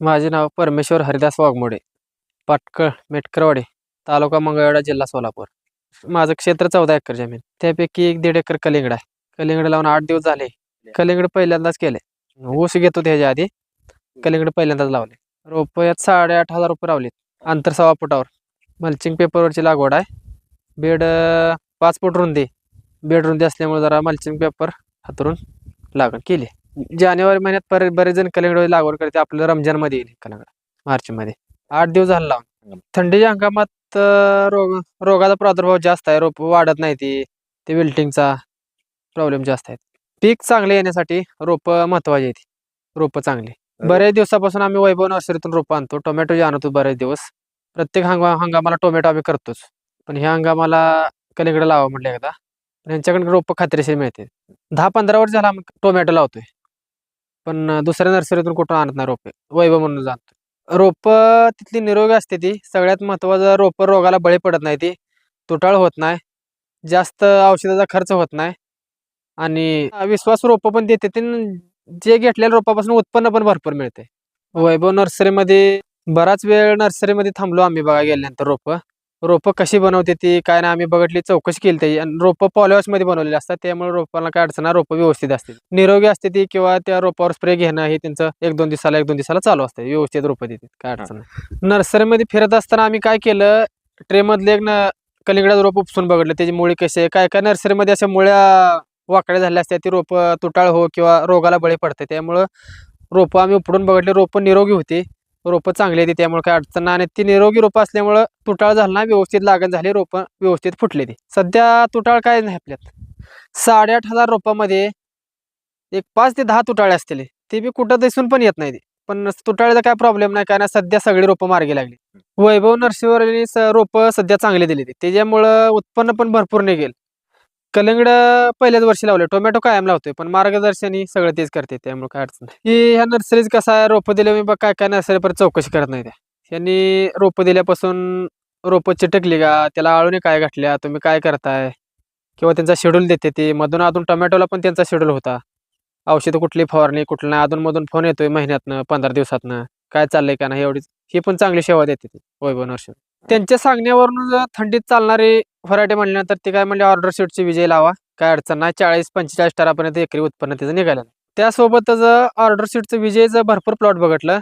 माझे नाव परमेश्वर हरिदास वाघमोडे पाटकळ मेटकरवाडे तालुका मंगळवेढा जिल्हा सोलापूर. माझं क्षेत्र चौदा एकर जमीन. त्यापैकी एक दीड एकर कलिंगड आहे. कलिंगड लावून आठ दिवस झाले. कलिंगड पहिल्यांदाच केले. ऊस घेतो त्याच्या आधी. कलिंगड पहिल्यांदाच लावले. रोपयात साडेआठ हजार रुपये लावलेत. अंतर सव्वा फुटावर. मल्चिंग पेपरवरची लागवड आहे. बेड पाच फूट रुंदी. बेड रुंदी असल्यामुळे जरा मल्चिंग पेपर हातरून लागण केली. जानेवारी महिन्यात बरे बरेच जण कलिंगड लागवड करते आपलं रमजानमध्ये येईल कलिंगड मार्चमध्ये. आठ दिवस झाला लावून थंडीच्या हंगामात अं, रोग रोगाचा प्रादुर्भाव जास्त आहे. रोप वाढत नाही ती. ते विल्टिंगचा प्रॉब्लेम जास्त आहे. पीक चांगले येण्यासाठी रोपं महत्वाची आहेत. रोपं चांगली. बऱ्याच दिवसापासून आम्ही वैभव नर्सरीतून रोपं आणतो. टोमॅटो जे आणतो बरेच दिवस. प्रत्येक हंगा हंगामाला टोमॅटो आम्ही करतोच. पण ह्या हंगामाला कलिंगड लावा म्हटलं एकदा. पण यांच्याकडे रोपं खात्रीशीर मिळते दहा पंधरा वर्ष झाला आम्ही टोमॅटो लावतोय. पण दुसऱ्या नर्सरीतून कुठं आणत नाही रोपे. वैभव म्हणून जाणतो रोपं तिथली निरोगी असते ती. सगळ्यात महत्त्वाचं रोपं रोगाला बळी पडत नाही ती. तुटाळ होत नाही. जास्त औषधाचा खर्च होत नाही. आणि विश्वास रोपं पण देते ते. जे घेतलेल्या रोपापासून उत्पन्न पण भरपूर मिळते. वैभव नर्सरीमध्ये बराच वेळ नर्सरीमध्ये थांबलो आम्ही बघा गेल्यानंतर रोपं. रोपं कशी बनवते ती? काय नाही आम्ही बघितली चौकशी केली त्याची. आणि रोपं पॉलिहाऊसमध्ये बनवलेली असतात. त्यामुळे रोपाला काय अडचण रोपं व्यवस्थित असते निरोगी असते ती किंवा त्या रोपावर स्प्रे घेणं हे त्यांचं एक दोन दिवसाला एक दोन दिवसाला चालू असते. व्यवस्थित रोपं देतात. काय अडचण नर्सरीमध्ये फिरत असताना आम्ही काय केलं ट्रे मधले एक न कलिंगडाचं रोप उपसून बघितलं. त्याची मुळी कशी आहे? काय काय नर्सरीमध्ये अशा मुळ्या वाकड्या झाल्या असत्या. ती रोपं तुटाळ हो किंवा रोगाला बळी पडते. त्यामुळं रोपं आम्ही उपडून बघितले. रोपं निरोगी होती. रोपं चांगली येते त्यामुळे काय अडचण नाही. आणि ती निरोगी रोपं असल्यामुळं तुटाळ झाला नाही व्यवस्थित लागण झाली रोपं व्यवस्थित फुटले ते. सध्या तुटाळ काय नाही आपल्यात. साडेआठ हजार रोपामध्ये एक पाच ते दहा तुटाळे असतील. ते बी कुठं दिसून पण येत नाही ते. पण तुटाळ्याचा काय प्रॉब्लेम नाही कारण सध्या सगळी रोपं मार्गी लागली. वैभव नर्सिंग रोपं सध्या चांगली दिली ती. त्याच्यामुळं उत्पन्न पण भरपूर निघेल. कलिंगड पहिल्याच वर्षी लावले टोमॅटो कायम लावतोय पण मार्गदर्शनी सगळं तेच करते त्यामुळे काय अडचण नाही. ह्या नर्सरीज कसं आहे? रोपं दिले मी बघ काय काय नर्सरी परत चौकशी करत नाही त्या. यांनी रोपं दिल्यापासून रोपं चिटकली का? त्याला आळूने काय घातल्या? तुम्ही काय करताय? किंवा त्यांचा शेड्यूल देते ते. मधून अजून टोमॅटोला पण त्यांचा शेड्यूल होता. औषध कुठली फवारणी कुठलं नाही. अधूनमधून फोन येतोय महिन्यातनं पंधरा दिवसातनं. काय चाललंय का नाही एवढीच. ही पण चांगली सेवा देते ती. वैभव नर्सरी त्यांच्या सांगण्यावरून जर थंडीत चालणारी फराटे म्हणल्यानंतर ते काय म्हणले ऑर्डर शीटची विजय लावा. काय अडचण नाही. चाळीस पंचेचाळीस टरापर्यंत एकरी उत्पन्न त्याचं निघालं. त्यासोबतच ऑर्डर शीटचं विजयचं भरपूर प्लॉट बघितलं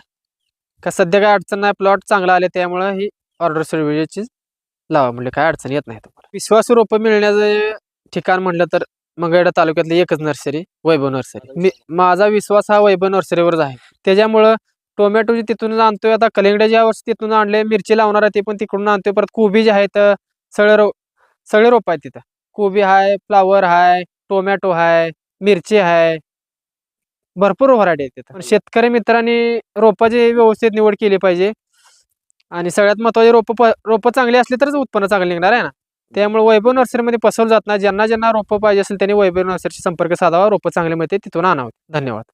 का सध्या काय अडचण नाही प्लॉट चांगला आले त्यामुळं ही ऑर्डर शीट विजयची लावा म्हणजे काय अडचण येत नाही तुम्हाला. रोप रोपं मिळण्याचं ठिकाण म्हटलं तर मंगळवेढा तालुक्यातली एकच नर्सरी वैभव नर्सरी. मी माझा विश्वास हा वैभव नर्सरीवरच आहे. त्याच्यामुळं टोमॅटो जे तिथून आणतोय आता कलिंगडा ज्या वर्षी तिथून आणले मिरची लावणार आहे ते पण तिकडून आणतोय. परत कोबी जे आहेत सगळे रो सगळे रोप आहेत तिथं. कोबी आहे फ्लावर आहे टोमॅटो आहे मिरची आहे भरपूर व्हरायटी आहेत तिथं. शेतकरी मित्रांनी रोपाची व्यवस्थित निवड केली पाहिजे. आणि सगळ्यात महत्त्वाचे रोप रोपं चांगली असली तरच उत्पन्न चांगलं निघणार आहे ना? त्यामुळे वैभव नर्सरीमध्ये पसवलं जात नाही. ज्यांना ज्यांना रोपं पाहिजे असेल त्यांनी वैभव नर्सरीशी संपर्क साधावा. रोपं चांगले मिळते तिथून आणावं. धन्यवाद.